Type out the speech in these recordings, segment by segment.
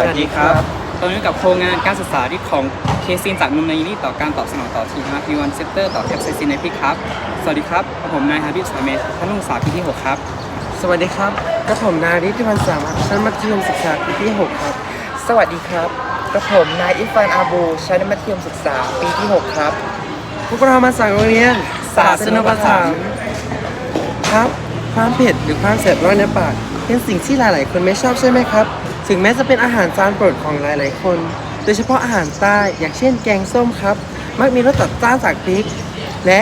วัสดีครับตอนนี้กับโครงงานการศึกษาที่ของเคซินจากนมในยีนี่ต่อการตอบสนองต่อทีฮาร์พีวันเซตเตอร์ต่อแคปไซซินในพี่ครับ สวัสดีครับ ผมนายฮาบิบสายเมธท่านนักศึกษาปีที่ 6 ครับ สวัสดีครับกระผมนายฤทธิพันธ์สามารถชั้นมัธยมศึกษาปีที่ 6 ครับ สวัสดีครับกระผมนายอิฟฟานอาบูชั้นมัธยมศึกษาปีที่ 6 ครับ พวกเรามาจากโรงเรียนศาสนประถมครับ ความเผ็ดหรือความแสบร้อนในปาก เป็นสิ่งที่หลาย ๆ คนไม่ชอบใช่ไหมครับ ถึงแม้จะเป็นอาหารจานโปรดของหลาย ๆ คน โดยเฉพาะอาหารใต้อย่างเช่นแกงส้มครับ มักมีรสจัดจ้านจากพริก และ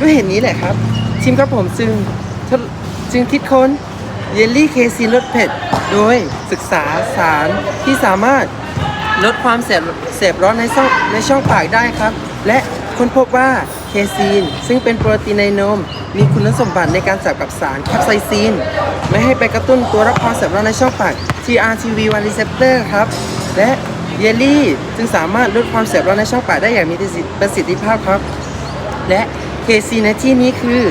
ด้วยเหตุนี้แหละครับทีมกระผมจึงจึงคิดค้นเยลลี่เคซีนรสเผ็ด โดยศึกษาสารที่สามารถลดความแสบแสบร้อนในช่องในช่องปากได้ครับ และ ค้นพบว่าเคซีน ซึ่งเป็นโปรตีนในนม มีคุณสมบัติในการจับกับสารแคปไซซีน ไม่ให้ไปกระตุ้นตัวรับความแสบร้อนในช่องปาก TRTV1 receptor ครับ และเยลลี่จึงสามารถลดความแสบร้อนในช่องปากได้อย่างมีประสิทธิภาพครับ และเคซีนในที่นี้คือ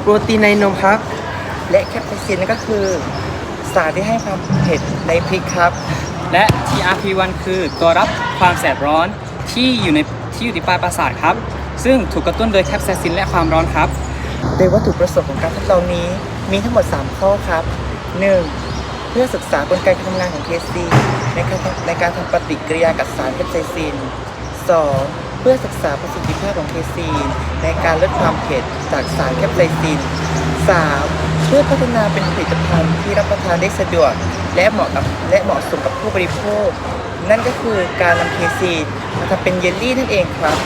โปรตีนในนมครับ และแคปไซซินนั่นก็คือสารที่ให้ความเผ็ดในพริกครับ และ TRP1 คือตัวรับความแสบร้อนที่อยู่ในที่อยู่ที่ปลายประสาทครับ ซึ่งถูกกระตุ้นโดยแคปไซซินและความร้อนครับ โดยวัตถุประสงค์ของการทดลองนี้มีทั้งหมด 3 ข้อครับ 1. เพื่อศึกษากลไกการทำงานของเคซีในการในการทำปฏิกิริยากับสารแคปไซซิน 2. เพื่อศึกษาประสิทธิภาพของเคซีนในการลดความเผ็ดจากสารแคปไซซิน 3. เพื่อพัฒนาเป็นผลิตภัณฑ์ที่รับประทานได้สะดวก และเหมาะกับและเหมาะสมกับผู้บริโภค นั่นก็คือการนำเคซีนมาทำเป็นเยลลี่นั่นเองครับ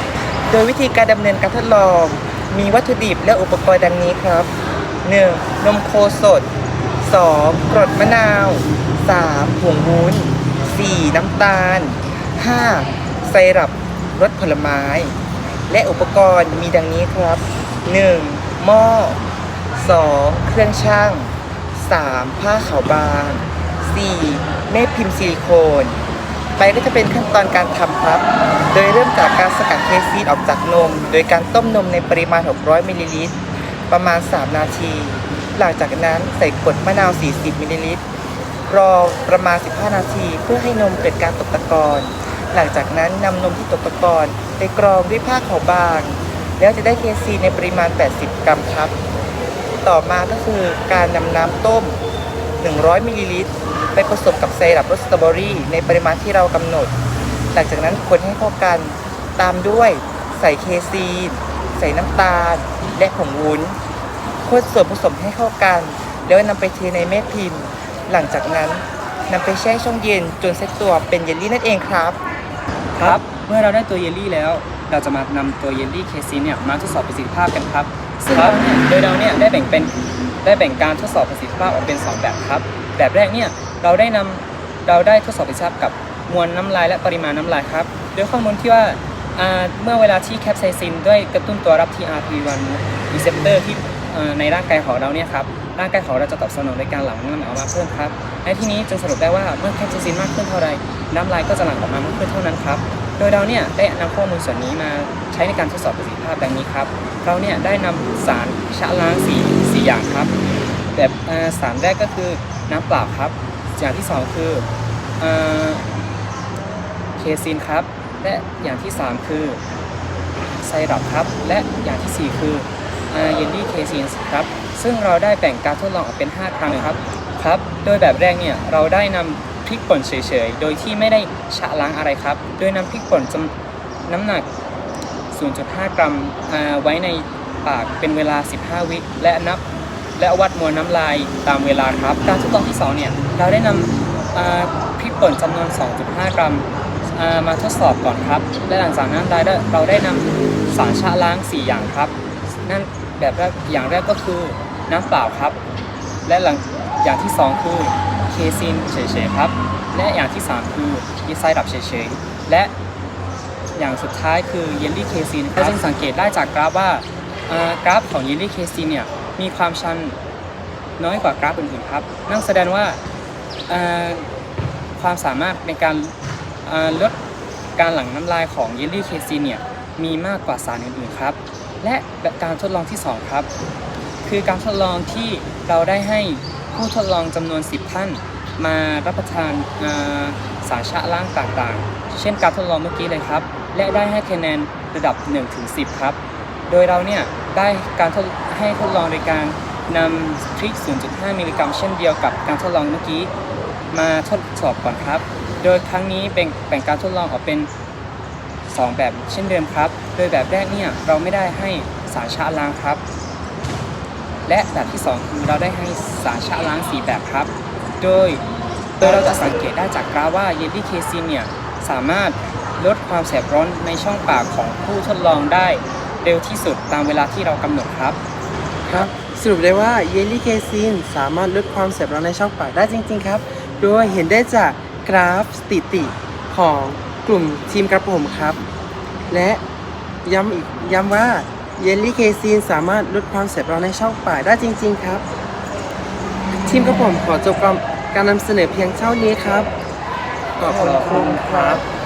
โดยวิธีการดำเนินการทดลอง มีวัตถุดิบและอุปกรณ์ดังนี้ครับ 1. นมโคสด 2. กรดมะนาว 3. ผงวุ้น 4. น้ำตาล 5. ไซรัปรสผลไม้ และอุปกรณ์มีดังนี้ครับ 1. หม้อ 2. เครื่องช่าง 3. ผ้าขาวบาง 4. เม็ดพิมพ์ซิลิโคน ไปก็จะเป็นขั้นตอนการทำครับ โดยเริ่มจากการสกัดเคซีนออกจากนม โดยการต้มนมในปริมาณ 600มิลลิลิตรประมาณ 3 นาที หลังจากนั้นใส่กรดมะนาว 40มิลลิลิตรรอประมาณ 15 นาทีเพื่อให้นมเกิดการตกตะกอนหลังจากนั้นนำนมที่ตกตะกอนไปกรองด้วยผ้าขาวบาง แล้วจะได้เคซีนในปริมาณ 80 กรัมครับ ต่อมาก็คือการนำน้ำต้ม 100มิลลิลิตรไปผสมกับไซรัปรสสตรอเบอรี่ในปริมาณที่เรากำหนด หลังจากนั้นคนให้เข้ากันตามด้วยใส่เคซีน ใส่น้ำตาล และผงวุ้นคนส่วนผสมให้เข้ากัน แล้วนำไปเทในแม่พิมพ์ หลังจากนั้นนำไปแช่ช่องเย็นจนเซ็ตตัวเป็นเยลลี่นั่นเองครับ ครับเมื่อเราได้ตัวเยลลี่แล้ว เราจะมานำตัวเยลลี่เคซีเนี่ยมาทดสอบประสิทธิภาพกันครับซึ่งเราเนี่ยโดยเราเนี่ยได้แบ่งเป็นได้แบ่งการทดสอบประสิทธิภาพออกเป็น 2 แบบครับ แบบแรกเนี่ยเราได้นำเราได้ทดสอบประสิทธิภาพกับ มวลน้ำลายและปริมาณน้ำลายครับ โดยข้อมูลที่ว่าเมื่อเวลาที่แคปไซซินด้วยกระตุ้นตัวรับ TRP1 receptor ที่เอ่ในร่างกายของเราเนี่ยครับ ร่างกายของเราจะตอบสนองในการหลั่งน้ำลายออกมาเพิ่มครับ ในที่นี้จึงสรุปได้ว่าเมื่อแคปไซซินมากขึ้นเท่าใดน้ำลายก็จะหลั่งออกมามากขึ้นเท่านั้นครับ โดยเราเนี่ยได้นำข้อมูลส่วนนี้มาใช้ในการทดสอบประสิทธิภาพดังนี้ครับ เราเนี่ยได้นำสารชะล้างสีสีอย่างครับ แบบสารแรกก็คือน้ำเปล่าครับ อย่างที่สองคือ เคซินครับ และอย่างที่สามคือไซรัปครับ และอย่างที่สี่คือเยลลี่เคซินครับ ซึ่งเราได้แบ่งการทดลองออกเป็น 5 ครั้งครับครับ โดยแบบแรกเนี่ยเราได้นำพริกป่นเฉยๆ โดยที่ไม่ได้ชะล้างอะไรครับ โดยนำพริกป่นจำน้ำหนัก 0.5 กรัมไว้ในปากเป็นเวลา 15 วิและนับ และวัดมวลน้ำลายตามเวลาครับ การทดลองที่ 2 เนี่ย เราได้นำพริกป่นจำนวน 2.5 กรัม มาทดสอบก่อนครับและหลังจากนั้นเราได้เราได้นำสารชะล้าง 4 อย่างครับ นั่นแบบแรกอย่างแรกก็คือน้ำเปล่าครับ และหลังอย่างที่ 2 คือเคซินเฉยๆครับ และอย่างที่ 3 คือยีไซรัปเฉยๆและอย่างสุดท้ายคือเยลลี่เคซินก็จึงสังเกตได้จากกราฟว่าอ่ากราฟของเยลลี่เคซินเนี่ยมีความชันน้อยกว่ากราฟอื่นๆครับ นั่นแสดงว่าอ่าความสามารถในการอ่า ลดการหลั่งน้ำลายของเยลลี่เคซินเนี่ยมีมากกว่าสารอื่นๆครับ และแบบการทดลองที่ 2 ครับ คือการทดลองที่เราได้ให้ผู้ทดลองจำนวน 10 ท่าน มารับประทานาสารชะล้างต่างๆ เช่นการทดลองเมื่อกี้เลยครับ และได้ให้คะแนนระดับ 1-10 ครับ โดยเราเนี่ยได้การทดให้ทดลองโดยการนำทริก 0.5 มิลลิกรัมเช่นเดียวกับการทดลองเมื่อกี้ มาทดสอบก่อนครับ โดยครั้งนี้แบ่งแบ่งการทดลองออกเป็น 2 แบบเช่นเดิมครับ โดยแบบแรกเนี่ยเราไม่ได้ให้สารชะล้างครับ และแบบที่ 2 คือเราได้ให้สารชะล้าง 4 แบบครับ โดยโดยเราจะสังเกตได้จากกราฟว่าเยลลี่เคซินเนี่ยสามารถลดความแสบร้อนในช่องปากของผู้ทดลองได้เร็วที่สุดตามเวลาที่เรากำหนดครับ ครับ สรุปได้ว่าเยลลี่เคซินสามารถลดความแสบร้อนในช่องปากได้จริง ๆ ครับ โดยเห็นได้จาก กราฟสถิติของกลุ่มทีมกระผมครับ และย้ำอีกย้ำว่าเยลลี่เคซีนสามารถลดความแสบร้อนในช่องปากได้จริง ๆ ครับ ทีมกระผมขอจบการนำเสนอเพียงเท่านี้ครับขอบคุณครับ